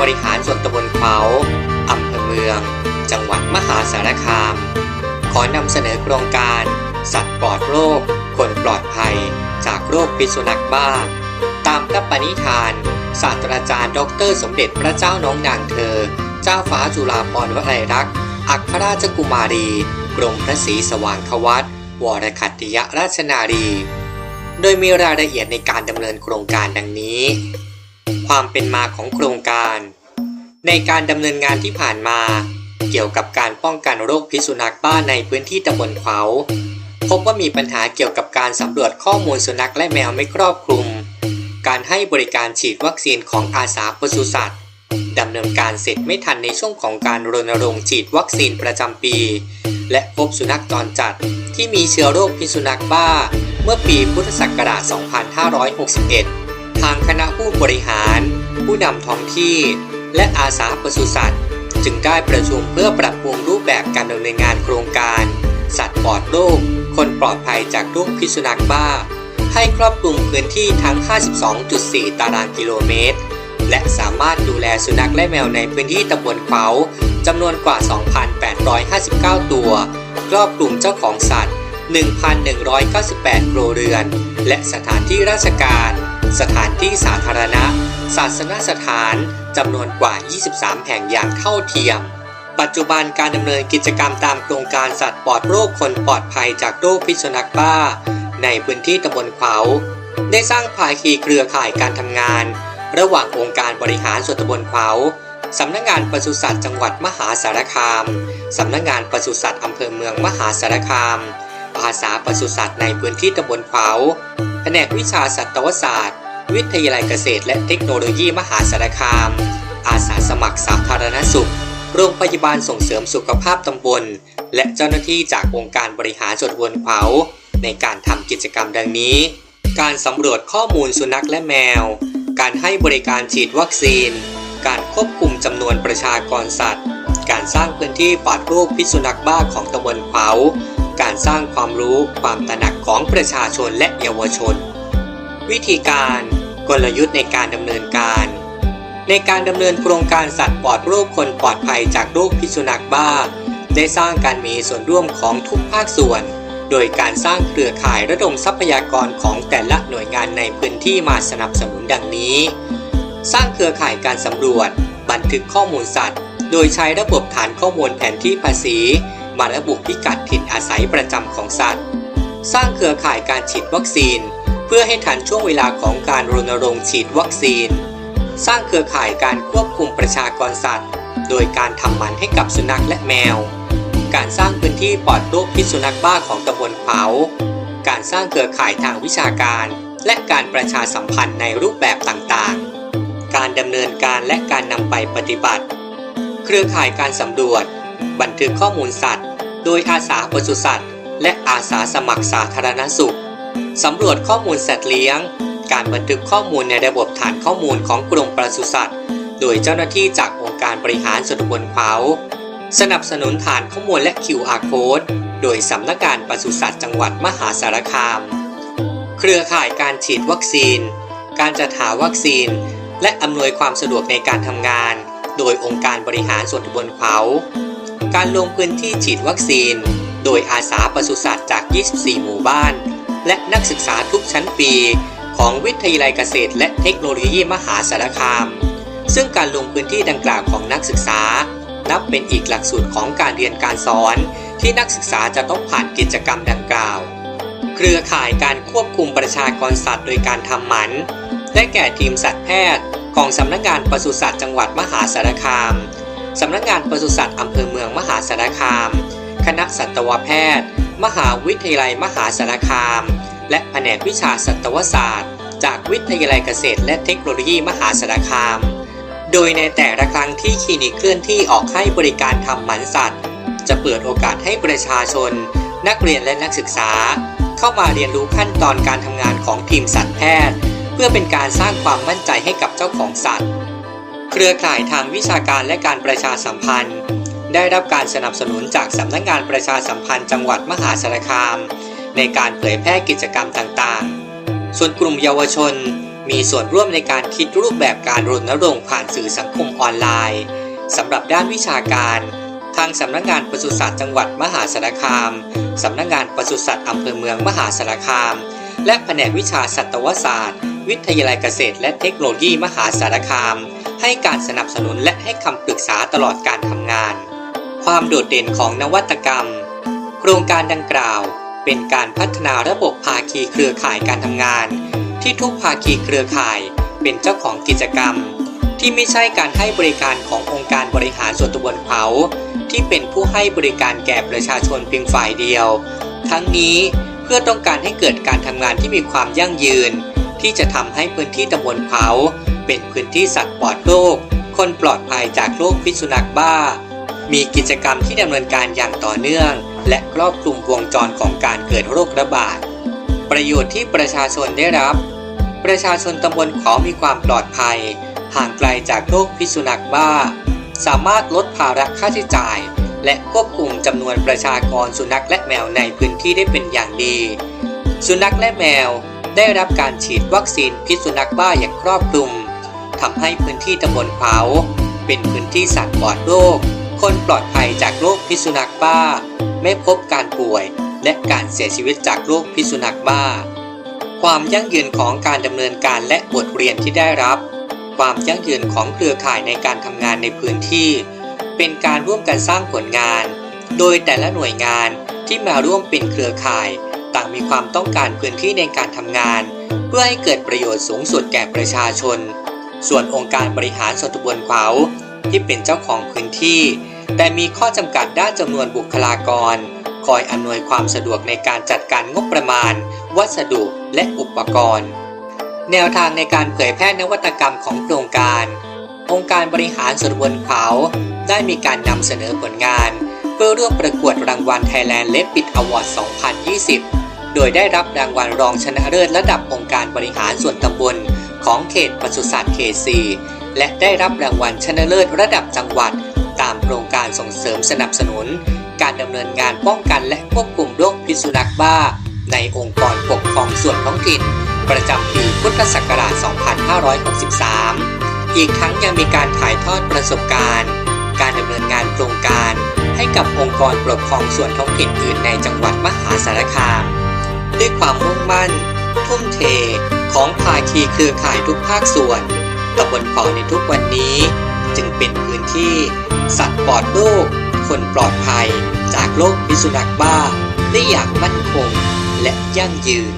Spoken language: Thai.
บริหารส่วนตำบลเขาอำเภอเมือง จังหวัดมหาสารคาม ขอนำเสนอโครงการ สัตว์ปลอดโรค คนปลอดภัย จากโรคพิษสุนัขบ้า ตามพระปณิธาน ศาสตราจารย์ดอกเตอรสมเด็จพระเจ้าน้องนางเธอ เจ้าฟ้าจุฬาภรณ์วลัยรักษ์อัครราชกุมารี กรมพระศรีสว่างควัตวรคัตติยราชนารี โดยมีรายละเอียดในการดำเนินโครงการดังนี้ ความเป็นมาของโครงการ ในการดำเนินงานที่ผ่านมา เกี่ยวกับการป้องกันโรคพิษสุนัขบ้าในพื้นที่ตำบลขาพบว่ามีปัญหาเกี่ยวกับการสำรวจข้อมูลสุนัขและแมวไม่ครอบคลุม การให้บริการฉีดวัคซีนของอาสาปศุสัตว์ดำเนินการเสร็จไม่ทันในช่วงของการรณรงค์ฉีดวัคซีนประจำปี และพบสุนัขจรจัดที่มีเชื้อโรคพิษสุนัขบ้า เมื่อปีพุทธศักราช 2561 ทางคณะผู้บริหาร ผู้นำท้องที่ และอาสาปศุสัตว์ จึงได้ประชุมเพื่อปรับปรุงรูปแบบการดำเนินงานโครงการ สัตว์ปลอดโรคคนปลอดภัยจากโรคพิษสุนัขบ้า ให้ครอบคลุมพื้นที่ทั้ง 52.4 ตารางกิโลเมตร และสามารถดูแลสุนัขและแมวในพื้นที่ตำบลเขาจำนวนกว่า 2,859 ตัว ครอบคลุมเจ้าของสัตว์ 1,198ครเรือน และสถานที่ราชการ สถานที่สาธารณะ ศาสนสถานจำนวนกว่า 23 แห่งอย่างเท่าเทียม ปัจจุบันการดำเนินกิจกรรมตามโครงการสัตว์ปลอดโรคคนปลอดภัยจากโรคพิษสุนัขบ้า ในพื้นที่ตำบลขา ได้สร้างภาคีเครือข่ายการทำงาน ระหว่างองค์การบริหารส่วนตำบลขาสำนักงานปศุสัตว์จังหวัดมหาสารคาม สำนักงานปศุสัตว์อำเภอเมืองมหาสารคาม อาสาปศุสัตว์ในพื้นที่ตำบลขวาวแผนกวิชาสัตวศาสตร์ วิทยาลัยเกษตร และเทคโนโลยีมหาสารคาม อาสาสมัครสาธารณสุข โรงพยาบาลส่งเสริมสุขภาพตำบล และเจ้าหน้าที่จากองค์การบริหารส่วนตำบลขวาวในการทำกิจกรรมดังนี้ การสำรวจข้อมูลสุนัขและแมว การให้บริการฉีดวัคซีน การควบคุมจำนวนประชากรสัตว์ การสร้างพื้นที่ปลอดโรคพิษสุนัขบ้าของตำบลขวาว การสร้างความรู้ความตระหนักของประชาชนและเยาวชน วิธีการกลยุทธ์ในการดำเนินการ ในการดำเนินโครงการสัตว์ปลอดโรคคนปลอดภัยจากโรคพิษสุนัขบ้า ได้สร้างการมีส่วนร่วมของทุกภาคส่วน โดยการสร้างเครือข่ายระดมทรัพยากรของแต่ละหน่วยงานในพื้นที่มาสนับสนุนดังนี้ สร้างเครือข่ายการสำรวจ บันทึกข้อมูลสัตว์ โดยใช้ระบบฐานข้อมูลแผนที่ภาษี มาระบุพิกัดถิ่นอาศัยประจำของสัตว์ สร้างเครือข่ายการฉีดวัคซีน เพื่อให้ทันช่วงเวลาของการรณรงค์ฉีดวัคซีน สร้างเครือข่ายการควบคุมประชากรสัตว์ โดยการทำหมันให้กับสุนัขและแมว การสร้างพื้นที่ปลอดโรคพิษสุนัขบ้าของตำบลเขาการสร้างเครือข่ายทางวิชาการ และการประชาสัมพันธ์ในรูปแบบต่างๆ การดำเนินการและการนำไปปฏิบัติ เครือข่ายการสำรวจ บันทึกข้อมูลสัตว์ โดยอาสาปศุสัตว์ และอาสาสมัครสาธารณสุขสำรวจข้อมูลสัตว์เลี้ยง การบันทึกข้อมูลในระบบฐานข้อมูลของกรมปศุสัตว์ โดยเจ้าหน้าที่จากองค์การบริหารส่วนตำบลขาสนับสนุนฐานข้อมูลและ QR code โดยสำนักงานปศุสัตว์จังหวัดมหาสารคาม เครือข่ายการฉีดวัคซีน การจัดหาวัคซีน และอำนวยความสะดวกในการทำงาน โดยองค์การบริหารส่วนตำบลขา การลงพื้นที่ฉีดวัคซีน โดยอาสาปศุสัตว์จาก 24 หมู่บ้าน และนักศึกษาทุกชั้นปี ของวิทยาลัยเกษตร และเทคโนโลยีมหาสารคาม ซึ่งการลงพื้นที่ดังกล่าวของนักศึกษา นับเป็นอีกหลักสูตรของการเรียนการสอน ที่นักศึกษาจะต้องผ่านกิจกรรมดังกล่าว เครือข่ายการควบคุมประชากรสัตว์ โดยการทำหมันได้แก่ทีมสัตวแพทย์ ของสำนักงานปศุสัตว์จังหวัดมหาสารคาม สำนักงานปศุสัตว์อำเภอเมืองมหาสารคาม คณะสัตวแพทย์ มหาวิทยาลัยมหาสารคาม และแผนกวิชาสัตวศาสตร์ จากวิทยาลัยเกษตร และเทคโนโลยีมหาสารคาม โดยในแต่ละครั้งที่คลินิกเคลื่อนที่ออกให้บริการทำหมันสัตว์ จะเปิดโอกาสให้ประชาชน นักเรียนและนักศึกษา เข้ามาเรียนรู้ขั้นตอนการทำงานของทีมสัตวแพทย์ เพื่อเป็นการสร้างความมั่นใจให้กับเจ้าของสัตว์ เครือข่ายทางวิชาการและการประชาสัมพันธ์ ได้รับการสนับสนุนจากสำนักงานประชาสัมพันธ์จังหวัดมหาสารคาม ในการเผยแพร่กิจกรรมต่างๆ ส่วนกลุ่มเยาวชน มีส่วนร่วมในการคิดรูปแบบการรณรงค์ผ่านสื่อสังคมออนไลน์สำหรับด้านวิชาการ ทางสำนักงานปศุสัตว์จังหวัดมหาสารคามสำนักงานปศุสัตว์อำเภอเมืองมหาสารคาม และแผนกวิชาสัตวศาสตร์ วิทยาลัยเกษตรและเทคโนโลยีมหาสารคาม ให้การสนับสนุนและให้คำปรึกษาตลอดการทำงาน ความโดดเด่นของนวัตกรรม โครงการดังกล่าว เป็นการพัฒนาระบบภาคีเครือข่ายการทำงาน ที่ทุกภาคีเครือข่ายเป็นเจ้าของกิจกรรม ที่ไม่ใช่การให้บริการขององค์การบริหารส่วนตำบลเขา ที่เป็นผู้ให้บริการแก่ประชาชนเพียงฝ่ายเดียว ทั้งนี้เพื่อต้องการให้เกิดการทำงานที่มีความยั่งยืน ที่จะทำให้พื้นที่ตำบลเขาเป็นพื้นที่สัตว์ปลอดโรค คนปลอดภัยจากโรคพิษสุนัขบ้า มีกิจกรรมที่ดำเนินการอย่างต่อเนื่อง และครอบคลุมวงจรของการเกิดโรคระบาด ประโยชน์ที่ประชาชนได้รับ ประชาชนตำบลขอมีความปลอดภัย ห่างไกลจากโรคพิษสุนัขบ้า สามารถลดภาระค่าใช้จ่าย และควบคุมจำนวนประชากรสุนัขและแมวในพื้นที่ได้เป็นอย่างดี สุนัขและแมว ได้รับการฉีดวัคซีนพิษสุนัขบ้าอย่างครอบคลุมทำให้พื้นที่ตำบลเผาเป็นพื้นที่สัตว์ปลอดโรค คนปลอดภัยจากโรคพิษสุนัขบ้า ไม่พบการป่วยและการเสียชีวิตจากโรคพิษสุนัขบ้า ความยั่งยืนของการดำเนินการและบทเรียนที่ได้รับ ความยั่งยืนของเครือข่ายในการทำงานในพื้นที่ เป็นการร่วมกันสร้างผลงาน โดยแต่ละหน่วยงานที่มาร่วมเป็นเครือข่าย ต่างมีความต้องการพื้นที่ในการทำงาน เพื่อให้เกิดประโยชน์สูงสุดแก่ประชาชน ส่วนองค์การบริหารส่วนตำบลขาที่เป็นเจ้าของพื้นที่ แต่มีข้อจำกัดด้านจำนวนบุคลากร คอยอำนวยความสะดวกในการจัดการงบประมาณ วัสดุและอุปกรณ์ แนวทางในการเผยแพร่นวัตกรรมของโครงการ องค์การบริหารส่วนตำบลขาได้มีการนำเสนอผลงาน เพื่อร่วมประกวดรางวัล Thailand l e p i t Award 2020 โดยได้รับรางวัลรองชนะเลิศระดับองค์การบริหารส่วนตำบล ของเขตปศุสัตว์เขต4และได้รับรางวัลชนะเลิศระดับจังหวัด ตามโครงการส่งเสริมสนับสนุน การดำเนินงานป้องกันและควบคุมโรคพิษสุนัขบ้า ในองค์กรปกครองส่วนท้องถิ่น ประจำปีพุทธศักราช 2563 อีกทั้งยังมีการถ่ายทอดประสบการณ์ การดำเนินงานโครงการ ให้กับองค์กรปกครองส่วนท้องถิ่นอื่นในจังหวัดมหาสารคาม ด้วยความมุ่งมั่น ทุ่มเทของภาคีเครือข่ายทุกภาคส่วนตำบลขอในทุกวันนี้ จึงเป็นพื้นที่ สัตว์ปลอดโรคคนปลอดภัย จากโรคพิษสุนัขบ้าได้อย่างมั่นคงและยั่งยืน